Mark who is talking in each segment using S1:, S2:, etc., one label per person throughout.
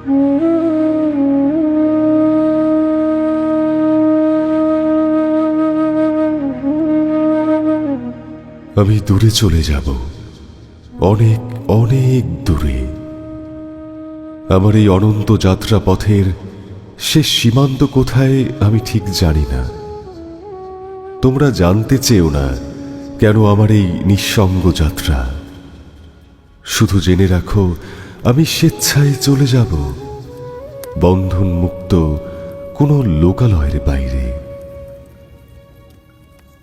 S1: আমি দূরে চলে যাব। অনেক অনেক দূরে। আমার এই অনন্ত যাত্রা পথের শেষ সীমান্ত কোথায় আমি ঠিক জানি না। তোমরা জানতে চেও না কেন আমার এই নিঃসঙ্গ যাত্রা। শুধু জেনে রাখো আমি স্বেচ্ছায় চলে যাব। বন্ধন মুক্ত কোনো লোকালয়ের বাইরে।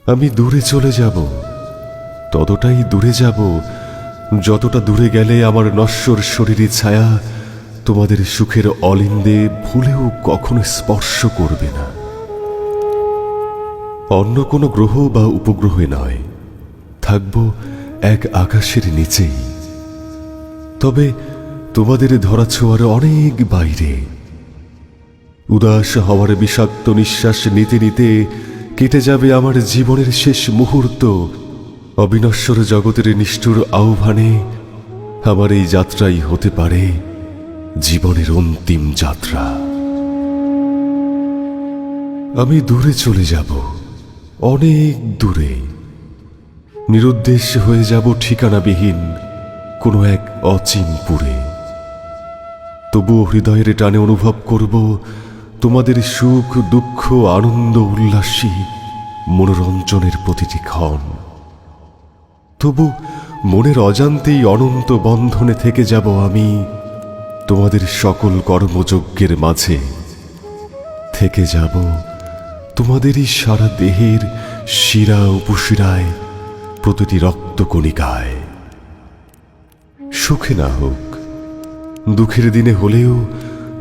S1: আমি দূরে চলে যাব। ততটাই দূরে যাব, যতটা দূরে গেলে আমার নশ্বর শরীরের ছায়া তোমাদের সুখের অলিন্দে ভুলেও কখনো স্পর্শ করবে না। অন্য কোনো গ্রহ বা উপগ্রহে নয়। থাকব এক আকাশের নিচেই। তবে তোমাদের ধরা ছোঁয়ার অনেক বাইরে। উদাস হওয়ার বিষাক্ত নিঃশ্বাস নিতে নিতে কেটে যাবে আমার জীবনের শেষ মুহূর্ত। অবিনশ্বর জগতের নিষ্ঠুর আহ্বানে আমার এই যাত্রাই হতে পারে জীবনের অন্তিম যাত্রা। আমি দূরে চলে যাব, অনেক দূরে। নিরুদ্দেশ হয়ে যাব ঠিকানাবিহীন কোনো এক অচিনপুরে। তবুও হৃদয়ের টানে অনুভব করব তোমাদের সুখ, দুঃখ, আনন্দ উল্লাসী মনোরঞ্জনের প্রতিটি ক্ষণ। তবু মনের অজান্তেই অনন্ত বন্ধনে থেকে যাব আমি তোমাদের সকল কর্মযজ্ঞের মাঝে। থেকে যাব তোমাদেরই সারা দেহের শিরা উপশিরায় প্রতিটি রক্তকণিকায়। সুখে না হোক দুঃখের দিনে হলেও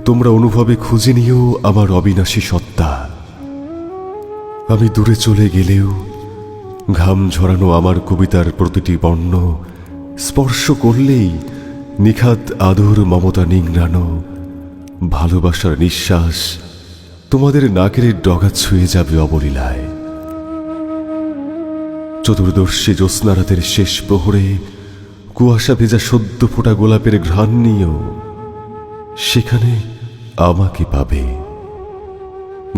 S1: তোমরা অনুভবে খুঁজে নিও আমার অবিনাশী সত্তা। আমি দূরে চলে গেলেও ঘাম ঝরানো আমার কবিতার প্রতিটি বর্ণ স্পর্শ করলেই নিখাত আদর, মমতা নিংড়ানো, ভালোবাসার নিঃশ্বাস তোমাদের নাকের ডগা ছুঁয়ে যাবে অবলীলায়। চতুর্দর্শী জ্যোৎস্নারাতের শেষ প্রহরে কুয়াশা ভেজা সদ্য ফোটা গোলাপের ঘ্রাণ নিয়েও সেখানে আমাকে পাবে।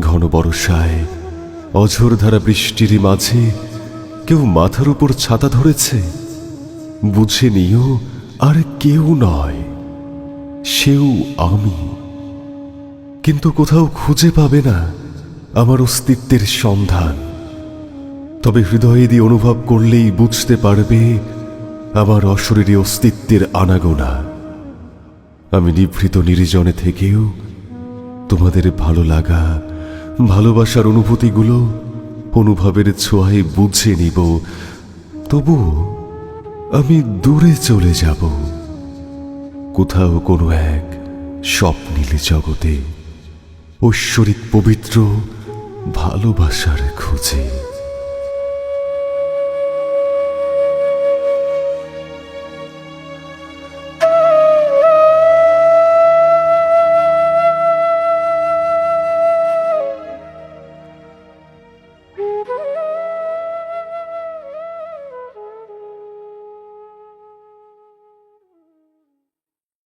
S1: ঘন বর্ষায়, অঝোর ধারা বৃষ্টির মাঝে কেউ মাথার উপর ছাতা ধরেছে। বুঝে নিও, আর কেউ নয়, সেও আমি। কিন্তু কোথাও খুঁজে পাবে না আমার অস্তিত্বের সন্ধান। তবে হৃদয়ে দিয়ে অনুভব করলেই বুঝতে পারবে আমার অশরীরী অস্তিত্বের আনাগোনা। আমি নিভৃত নির্জনে থেকেও তোমাদের ভালো লাগা, ভালোবাসার অনুভূতিগুলো অনুভবের ছোঁয়ায় বুঝে নিব। তবু আমি দূরে চলে যাব। কোথাও কোনো এক স্বপ্নীল জগতে ঐশ্বরিক পবিত্র ভালোবাসার খোঁজে।